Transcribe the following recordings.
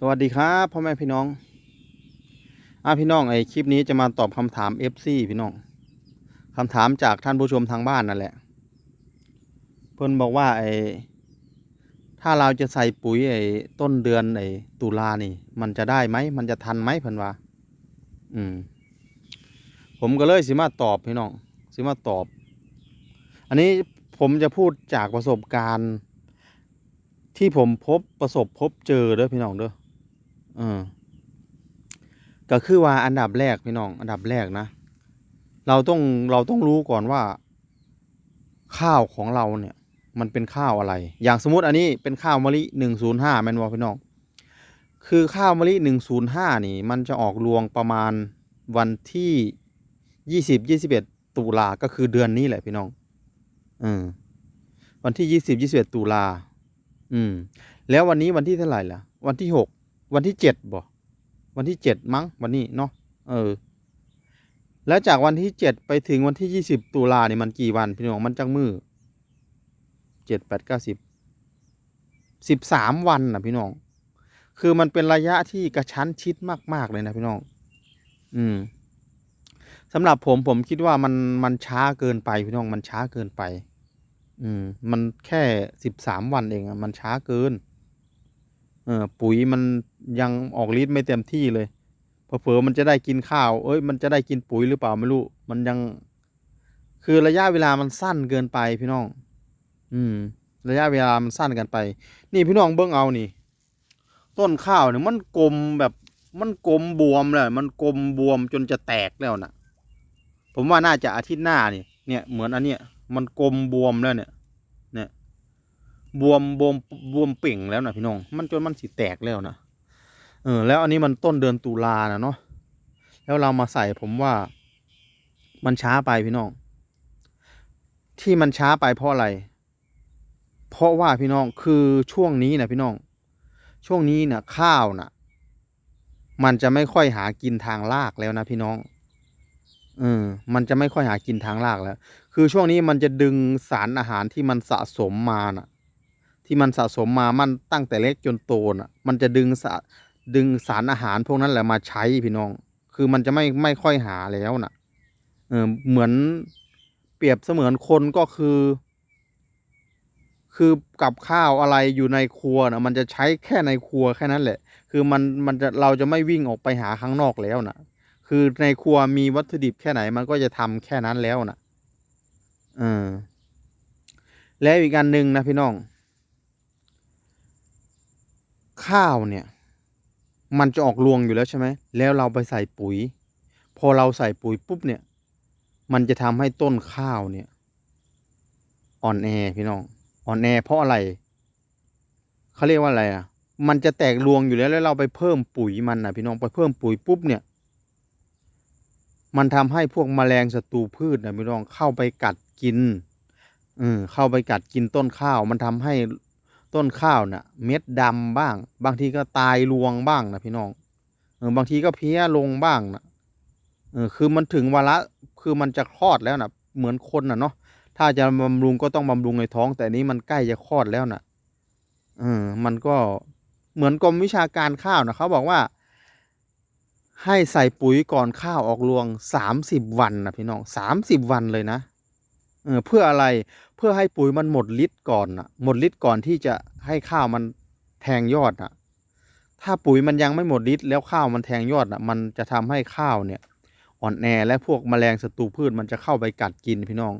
สวัสดีครับพ่อแม่พี่น้องอะพี่น้องไอคลิปนี้จะมาตอบคำถาม FC พี่น้องคำถามจากท่านผู้ชมทางบ้านนั่นแหละ เพิ่นบอกว่าไอถ้าเราจะใส่ปุ๋ยไอต้นเดือนไอตุลานี่ มันจะได้ไหมมันจะทันไหมเพิ่นว่า อืม ผมก็เลยสิมาตอบพี่น้องสิมาตอบ อันนี้ผมจะพูดจากประสบการณ์ที่ผมพบประสบพบเจอเด้อพี่น้องเด้อ ออก็คือว่าอันดับแรกพี่น้อง อันดับแรกนะ เราต้องเราต้องรู้ก่อนว่า ข้าวของเราเนี่ย มันเป็นข้าวอะไร อย่างสมมติอันนี้เป็นข้าวมะลิหนึ่งศูนย์ห้าแมนวอพี่น้อง คือข้าวมะลิหนึ่งศูนย์ห้านี่ มันจะออกรวงประมาณวันที่ยี่สิบยี่สิบเอ็ดตุลาก็คือเดือนนี้แหละพี่น้องเออวันที่ยี่สิบยี่สิบเอ็ดตุลาอืม แล้ววันนี้วันที่เท่าไหร่ล่ะ วันที่หก วันที่เจ็ดบ่วันที่เจ็ดมั้งวันนี้เนาะเออ แล้วจากวันที่เจ็ดไปถึงวันที่ยี่สิบตุลาเนี่ยมันกี่วันพี่น้องมันจังมือเจ็ดแปดเก้าสิบสิบสามวันนะพี่น้อง คือมันเป็นระยะที่กระชั้นชิดมากๆเลยนะพี่น้อง อืมสำหรับผมผมคิดว่ามันมันช้าเกินไปพี่น้องมันช้าเกินไป อืม มันแค่สิบสามวันเองอะมันช้าเกิน เออปุ๋ยมันยังออกฤทธิ์ไม่เต็มที่เลยเผลอมันจะได้กินข้าว เอ้ย มันจะได้กินปุ๋ยหรือเปล่าไม่รู้ มันยัง คือระยะเวลามันสั้นเกินไปพี่น้อง อืม ระยะเวลามันสั้นเกันไป นี่พี่น้องเบิ้งเอานี่ ต้นข้าวเนี่ยมันกลมแบบ มันกลมบวมเลยมันกลมบวมจนจะแตกแล้วนะผมว่าน่าจะอาทิตย์หน้านี่ เนี่ย เหมือนอันเนี้ย มันกลมบวมแล้วเนี่ยเนี่ย บวมบวมบวมเป่งแล้วนะพี่น้อง มันจนมันสิแตกแล้วนะเออ แล้วอันนี้มันต้นเดือนตุลานะเนาะแล้วเรามาใส่ผมว่า มันช้าไปพี่น้อง ที่มันช้าไปเพราะอะไร เพราะว่าพี่น้องคือช่วงนี้นะพี่น้อง ช่วงนี้นะข้าวนะมันจะไม่ค่อยหากินทางรากแล้วนะพี่น้องเออมันจะไม่ค่อยหากินทางรากแล้ว คือช่วงนี้มันจะดึงสารอาหารที่มันสะสมมาน่ะ ที่มันสะสมมามันตั้งแต่เล็กจนโตน่ะ มันจะดึงสะดึงสารอาหารพวกนั้นแหละมาใช้พี่น้อง คือมันจะไม่ไม่ค่อยหาแล้วน่ะ เออเหมือนเปรียบเสมือนคนก็คือ คือกับข้าวอะไรอยู่ในครัวนะมันจะใช้แค่ในครัวแค่นั้นแหละ คือมันมันจะเราจะไม่วิ่งออกไปหาข้างนอกแล้วนะคือในครัวมีวัตถุดิบแค่ไหนมันก็จะทำแค่นั้นแล้วน่ะ เออ แล้วอีกอันหนึ่งนะพี่น้อง ข้าวเนี่ย มันจะออกรวงอยู่แล้วใช่ไหม แล้วเราไปใส่ปุ๋ย พอเราใส่ปุ๋ยปุ๊บเนี่ย มันจะทำให้ต้นข้าวเนี่ย อ่อนแอพี่น้อง อ่อนแอเพราะอะไรเขาเรียกว่าอะไรอะ มันจะแตกรวงอยู่แล้วแล้วเราไปเพิ่มปุ๋ยมันนะพี่น้องไปเพิ่มปุ๋ยปุ๊บเนี่ย มันทำให้พวกแมลงศัตรูพืชนะพี่น้องเข้าไปกัดกินอืมเข้าไปกัดกินต้นข้าว มันทำให้ ต้นข้าวน่ะ เม็ดดำบ้าง บางทีก็ตายรวงบ้างนะพี่น้องเออบางทีก็เพี้ยลงบ้างนะเออคือมันถึงวาระคือมันจะคลอดแล้วนะเหมือนคนน่ะเนาะถ้าจะบำรุงก็ต้องบำรุงในท้อง แต่นี้มันใกล้จะคลอดแล้วน่ะเออมันก็เหมือนกรมวิชาการข้าวนะเขาบอกว่า ให้ใส่ปุ๋ยก่อนข้าวออกรวงสามสิบวันนะพี่น้องสามสิบวันเลยนะ เออเพื่ออะไรเพื่อให้ปุ๋ยมันหมดฤทธิ์ก่อนนะหมดฤทธิ์ก่อนที่จะให้ข้าวมันแทงยอดนะถ้าปุ๋ยมันยังไม่หมดฤทธิ์แล้วข้าวมันแทงยอดนะมันจะทำให้ข้าวเนี่ย อ่อนแอและพวกแมลงศัตรูพืชมันจะเข้าไปกัดกินพี่น้อง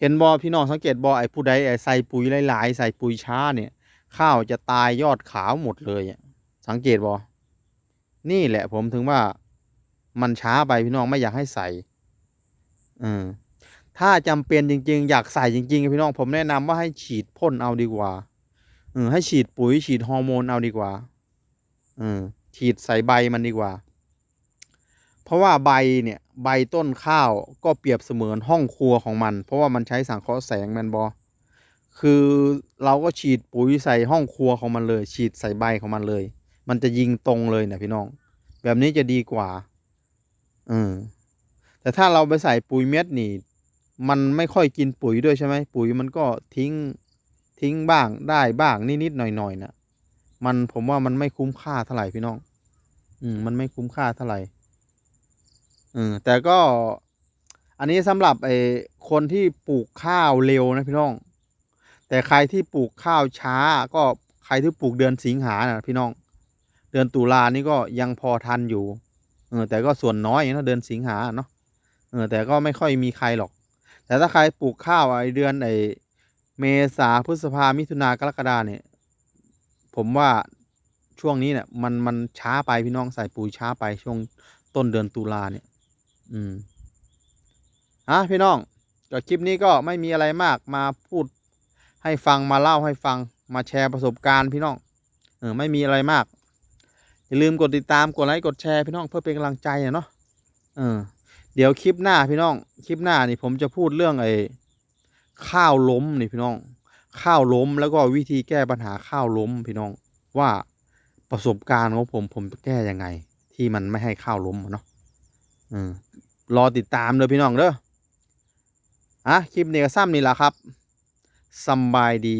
เห็นบอพี่น้องสังเกตบอไอ้ผู้ใดไอ้ใส่ปุ๋ยหลาย ๆ ใส่ปุ๋ยช้าเนี่ย ข้าวจะตายยอดขาวหมดเลยสังเกตบอนี่แหละผมถึงว่ามันช้าไปพี่น้องไม่อยากให้ใส่เออ ถ้าจำเป็นจริง ๆ อยากใส่จริงๆพี่น้องผมแนะนำว่าให้ฉีดพ่นเอาดีกว่าเออให้ฉีดปุ๋ยฉีดฮอร์โมนเอาดีกว่าเออฉีดใส่ใบมันดีกว่า เพราะว่าใบเนี่ยใบต้นข้าวก็เปรียบเสมือนห้องครัวของมัน เพราะว่ามันใช้สังเคราะห์แสงแมนบอคือเราก็ฉีดปุ๋ยใส่ห้องครัวของมันเลย ฉีดใส่ใบของมันเลย มันจะยิงตรงเลยนะพี่น้อง แบบนี้จะดีกว่าเออแต่ถ้าเราไปใส่ปุ๋ยเม็ดนี่ มันไม่ค่อยกินปุ๋ยด้วยใช่ไหมปุ๋ยมันก็ทิ้งทิ้งบ้างได้บ้างนิดๆหน่อยๆนะมันผมว่ามันไม่คุ้มค่าเท่าไหร่พี่น้อง อืมมันไม่คุ้มค่าเท่าไหร่เออแต่ก็อันนี้สำหรับไอ้คนที่ปลูกข้าวเร็วนะพี่น้อง แต่ใครที่ปลูกข้าวช้า ก็ใครที่ปลูกเดือนสิงหานะพี่น้อง เดือนตุลานี่ก็ยังพอทันอยู่ เออแต่ก็ส่วนน้อยนะเดือนสิงหาเนาะเออแต่ก็ไม่ค่อยมีใครหรอก แต่ถ้าใครปลูกข้าวไอเดือนไอเมษาพฤษภามิถุนากรกฎาเนี่ย ผมว่าช่วงนี้เนี่ย มันมันช้าไปพี่น้องใส่ปุ๋ยช้าไปช่วงต้นเดือนตุลาเนี่ย อืมอะพี่น้องก็คลิปนี้ก็ไม่มีอะไรมากมาพูดให้ฟังมาเล่าให้ฟังมาแชร์ประสบการณ์พี่น้อง เออไม่มีอะไรมาก อย่าลืมกดติดตามกดไลค์กดแชร์พี่น้องเพื่อเป็นกำลังใจเนาะเออ เดี๋ยวคลิปหน้าพี่น้อง คลิปหน้านี่ผมจะพูดเรื่องไอ้ข้าวล้มนี่พี่น้อง ข้าวล้มแล้วก็วิธีแก้ปัญหาข้าวล้มพี่น้องว่าประสบการณ์ของผมผมแก้ยังไง ที่มันไม่ให้ข้าวล้มเนาะอรอติดตามเลยพี่น้องเด้ออะคลิปนี้ก็ซ้ำนี่แหละครับสบายดี